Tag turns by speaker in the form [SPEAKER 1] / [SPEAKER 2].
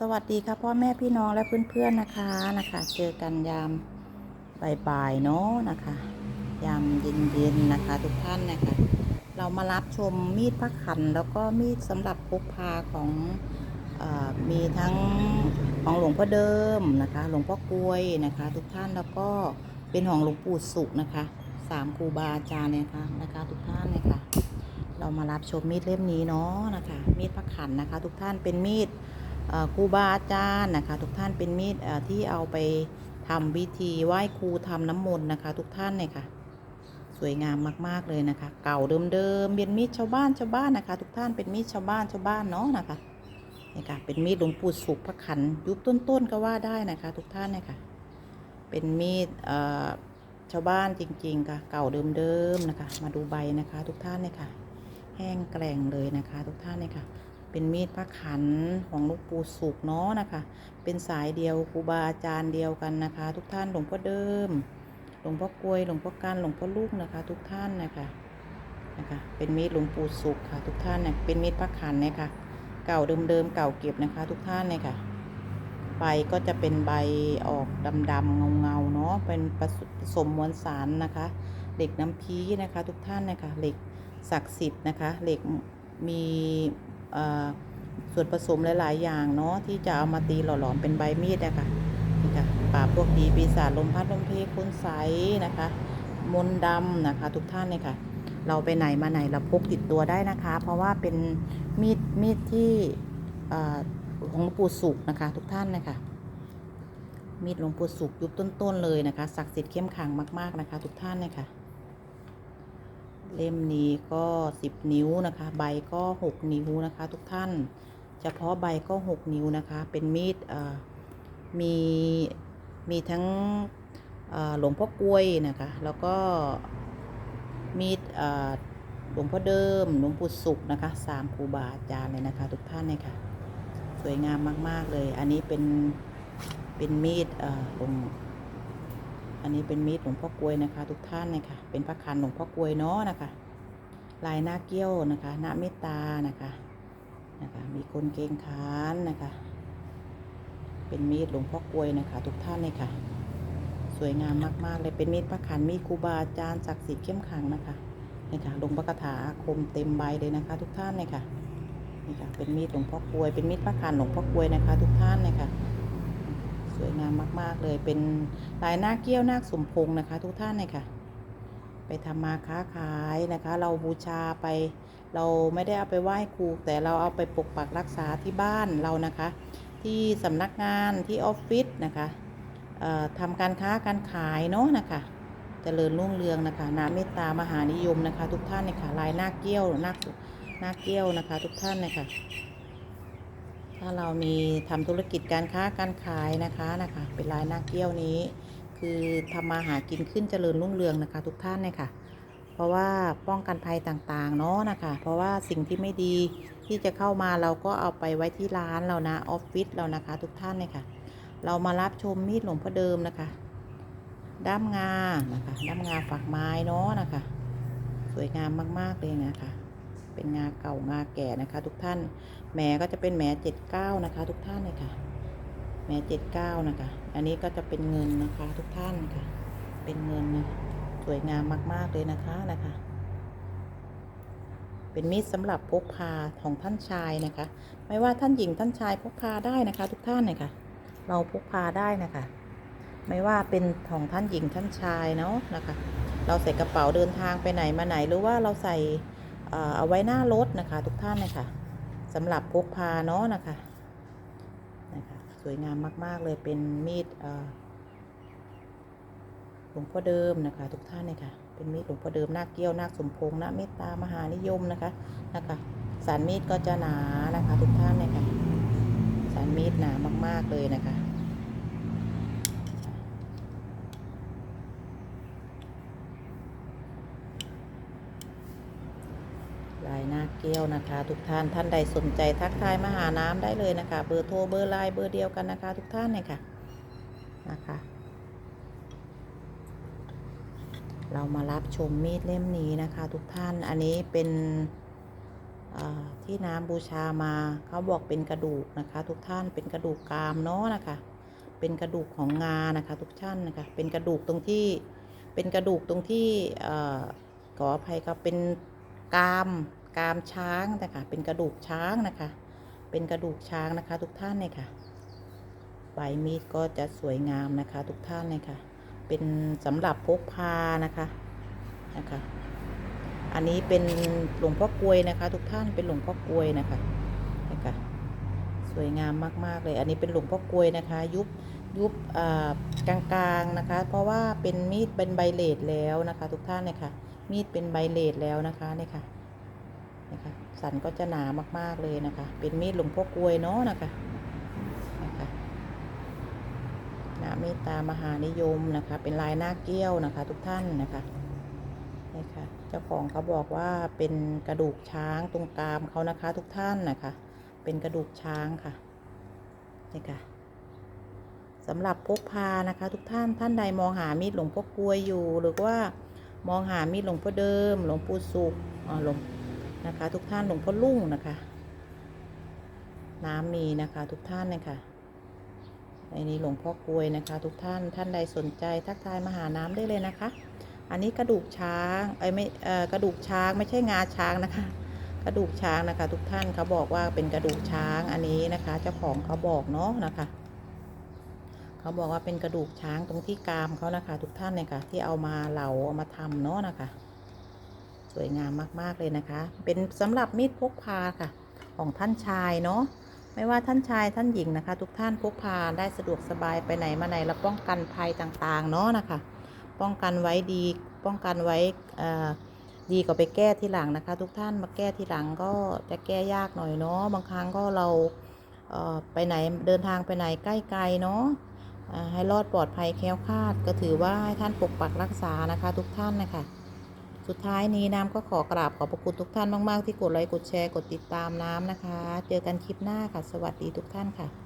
[SPEAKER 1] สวัสดีค่ะพ่อแม่พี่น้องและเพื่อนๆนะคะนะคะ เจอกันยามบ่ายๆเนาะนะคะ ยามเย็นๆนะคะ ทุกท่านนะคะ เรามารับชมมีดพักขัน แล้วก็มีดสำหรับพกพาของอมีทั้งของหลวงพ่อเดิมนะคะ หลวงพ่อกลวยนะคะ ทุกท่านแล้วก็เป็นของหลวงปู่สุขนะคะสามครูบาอาจารย์นะคะนะคะ ทุกท่านเลยค่ะเรามารับชมมีดเล่มนี้เนาะนะคะ มีดพักขันนะคะ ทุกท่านเป็นมีด ครูบาอาจารย์นะคะ ทุกท่านเป็นมีดที่เอาไปทำพิธีไหว้ครูทำน้ำมนต์นะคะ ทุกท่านเนี่ยค่ะ สวยงามมากๆเลยนะคะ เก่าเดิมๆเป็นมีดชาวบ้านชาวบ้านนะคะ ทุกท่านเป็นมีดชาวบ้านชาวบ้านเนาะนะคะนี่ค่ะเป็นมีดหลวงปู่สุขพระขันยุคต้นๆก็ว่าได้นะคะ ทุกท่านเนี่ยค่ะ เป็นมีดชาวบ้านจริง ๆ ค่ะ เก่าเดิมๆนะคะ มาดูใบนะคะ ทุกท่านเนี่ยค่ะ แห้งแกร่งเลยนะคะ ทุกท่านเนี่ยค่ะ เป็นมีดพระขันของหลูกปู่สุกเนาะนะคะ เป็นสายเดียวครูบาอาจารย์เดียวกันนะคะ ทุกท่านหลวงพ่อเดิม หลวงพ่อกลวยหลวงพ่อกันหลวงพ่อลูกนะคะ ทุกท่านนะคะนะคะเป็นมีดหลวงปู่สุกค่ะ ทุกท่านเนี่ยเป็นมีดพระขันเนี่ยค่ะเก่าเดิมๆเก่าเก็บนะคะ ทุกท่านเนี่ยค่ะใบก็จะเป็นใบออกดำๆเงาๆเนาะเป็นผสมมวลสารนะคะเหล็กน้ำพีนะคะ ทุกท่านนะคะเหล็กศักดิ์สิทธิ์นะคะเหล็กมี ส่วนผสมหลาย ๆ อย่างเนาะที่จะเอามาตีหล่อหลอมเป็นใบมีดนะคะนี่ค่ะปราบพวกดีปีศาจลมพัดลมเพคุณใสนะคะ มนดำนะคะ ทุกท่านเลยค่ะ เราไปไหนมาไหนเราพกติดตัวได้นะคะ เพราะว่าเป็นมีดมีดที่ของหลวงปู่สุกนะคะ ทุกท่านนะคะมีดหลวงปู่สุกยุคต้น ๆ เลยนะคะศักดิ์สิทธิ์เข้มขังมาก ๆ นะคะ ทุกท่านเลยค่ะ เล่มนี้ก็ 10 นิ้วนะคะ ใบก็ 6 นิ้วนะคะ ทุกท่าน เฉพาะใบก็ 6 นิ้วนะคะ เป็นมีดมีมีทั้งหลวงพ่อกลวยนะคะ แล้วก็มีดหลวงพ่อเดิม หลวงปู่สุขนะคะสามครูบาอาจารย์เลยนะคะ ทุกท่านเลยค่ะ สวยงามมาก ๆ เลย อันนี้เป็นเป็นมีดหลวง อันนี้เป็นมีดหลวงพ่อกลวยนะคะ ทุกท่านนะคะเป็นพระคันหลวงพ่อกลวยเนาะนะคะ ลายหน้าเกี้ยวนะคะหน้าเมตตานะคะนะคะ มีคนเกงขานนะคะ เป็นมีดหลวงพ่อกลวยนะคะ ทุกท่านเลยค่ะ สวยงามมากๆเลยเป็นมีดพระคันมีดครูบาอาจารย์ศักดิ์สิทธิ์เข้มขังนะคะนี่ค่ะลงพระคาถาอาคมเต็มใบเลยนะคะ ทุกท่านเลยค่ะนี่ค่ะเป็นมีดหลวงพ่อกลวยเป็นมีดพระคันหลวงพ่อกลวยนะคะ ทุกท่านเลยค่ะ สวยงามมาก ๆ เลยเป็นลายหน้าเกี้ยวนาคสมพงนะคะ ทุกท่านเลยค่ะ ไปทำมาค้าขายนะคะ เราบูชาไป เราไม่ได้เอาไปไหว้ครู แต่เราเอาไปปกปักรักษาที่บ้านเรานะคะ ที่สำนักงานที่ออฟฟิศนะคะเอ่อทำการค้าการขายเนาะนะคะเจริญรุ่งเรืองนะคะนาเมตตามหานิยมนะคะ ทุกท่านเลยค่ะลายหน้าเกี้ยวหน้าหน้าเกี้ยวนะคะ ทุกท่านเลยค่ะ ถ้าเรามีทำธุรกิจการค้าการขายนะคะนะคะ เป็นลายหน้าเกี้ยวนี้ คือทำมาหากินขึ้นเจริญรุ่งเรืองนะคะ ทุกท่านเลยค่ะ เพราะว่าป้องกันภัยต่างๆเนาะนะคะ เพราะว่าสิ่งที่ไม่ดีที่จะเข้ามาเราก็เอาไปไว้ที่ร้านเรานะออฟฟิศเรานะคะ ทุกท่านเลยค่ะ เรามารับชมมีดหลวงพ่อเดิมนะคะ ด้ามงานะคะด้ามงาฝักไม้เนาะนะคะ สวยงามมากๆเลยนะคะ เป็นงาเก่างาแก่นะคะ ทุกท่านแหมก็จะเป็นแหมเจ็ดเก้านะคะ ทุกท่านเลยค่ะแหมเจ็ดเก้านะคะ อันนี้ก็จะเป็นเงินนะคะ ทุกท่านค่ะ เป็นเงินนะสวยงามมาก ๆ เลยนะคะนะคะ เป็นมีดสำหรับพกพาของท่านชายนะคะ ไม่ว่าท่านหญิงท่านชายพกพาได้นะคะ ทุกท่านเลยค่ะ เราพกพาได้นะคะ ไม่ว่าเป็นของท่านหญิงท่านชายเนาะนะคะเราใส่กระเป๋าเดินทางไปไหนมาไหนหรือว่าเราใส่ เอาไว้หน้ารถนะคะทุกท่านเลยค่ะสำหรับพกพาเนาะนะคะนะคะสวยงามมากๆเลยเป็นมีดหลวงพ่อเดิมนะคะ ทุกท่านเลยค่ะเป็นมีดหลวงพ่อเดิมนาคเกี้ยวนาคสมพงษ์นะเมตตามหานิยมนะคะนะคะสารมีดก็จะหนานะคะ ทุกท่านเลยค่ะสารมีดหนามากๆเลยนะคะ ล เกี้ยวนะคะ ทุกท่านท่านใดสนใจทักทายมาหาน้ำได้เลยนะคะ เบอร์โทรเบอร์ไลน์เบอร์เดียวกันนะคะ ทุกท่านเลยค่ะนะคะ เรามารับชมมีดเล่มนี้นะคะ ทุกท่านอันนี้เป็นที่น้ำบูชามาเขาบอกเป็นกระดูกนะคะ ทุกท่านเป็นกระดูกกรามเนาะนะคะ เป็นกระดูกของงานะคะ ทุกท่านนะคะเป็นกระดูกตรงที่เป็นกระดูกตรงที่ขออภัยครับเป็นกราม กามช้างนะคะ เป็นกระดูกช้างนะคะ เป็นกระดูกช้างนะคะ ทุกท่านเนี่ยค่ะใบมีดก็จะสวยงามนะคะ ทุกท่านเนี่ยค่ะ เป็นสำหรับพกพานะคะนะคะ อันนี้เป็นหลวงพ่อกลวยนะคะ ทุกท่านเป็นหลวงพ่อกลวยนะคะนะคะสวยงามมากๆเลย อันนี้เป็นหลวงพ่อกลวยนะคะ ยุบยุบอ่ากลางๆนะคะ เพราะว่าเป็นมีดเป็นใบเลดแล้วนะคะ ทุกท่านเนี่ยค่ะมีดเป็นใบเลดแล้วนะคะเนี่ยค่ะ สันก็จะหนามากๆเลยนะคะ เป็นมีดหลวงพ่อกลวยเนาะนะคะนะคะนาเมตตามหานิยมนะคะ เป็นลายหน้าเกี้ยวนะคะ ทุกท่านนะคะนี่ค่ะเจ้าของเขาบอกว่าเป็นกระดูกช้างตรงกรามเขานะคะ ทุกท่านนะคะ เป็นกระดูกช้างค่ะนี่ค่ะสำหรับพกพานะคะ ทุกท่านท่านใดมองหามีดหลวงพ่อกลวยอยู่ หรือว่ามองหามีดหลวงพ่อเดิม หลวงปู่สุขหลวง นะคะ ทุกท่านหลวงพ่อลุ่งนะคะ น้ำมีนะคะทุกท่านนะคะในนี้หลวงพ่อกลวยนะคะ ทุกท่านท่านใดสนใจทักทายมาหาน้ำได้เลยนะคะ อันนี้กระดูกช้างเอ้ไม่กระดูกช้างไม่ใช่งาช้างนะคะ กระดูกช้างนะคะ ทุกท่านเขาบอกว่าเป็นกระดูกช้างอันนี้นะคะ เจ้าของเขาบอกเนาะนะคะเขาบอกว่าเป็นกระดูกช้างตรงที่กามเขานะคะ ทุกท่านเนี่ยค่ะที่เอามาเหลาเอามาทำเนาะนะคะ วยงามมาก ๆ เลยนะคะ เป็นสำหรับมีดพกพาค่ะ ของท่านชายเนาะไม่ว่าท่านชายท่านหญิงนะคะ ทุกท่านพกพาได้สะดวกสบายไปไหนมาไหนแล้วป้องกันภัยต่าง ๆ เนาะนะคะ ป้องกันไว้ดีป้องกันไว้ดีกว่าไปแก้ที่หลังนะคะ ทุกท่านมาแก้ที่หลังก็จะแก้ยากหน่อยเนาะบางครั้งก็เราไปไหนเดินทางไปไหนใกล้ไกลเนาะให้รอดปลอดภัยแค้วคาดก็ถือว่าให้ท่านปกปักรักษานะคะ ทุกท่านนะคะ สุดท้ายนี้น้ำก็ขอกราบขอบพระคุณทุกท่านมาก ๆ ที่กดไลค์กดแชร์กดติดตามน้ำนะคะ เจอกันคลิปหน้าค่ะ สวัสดีทุกท่านค่ะ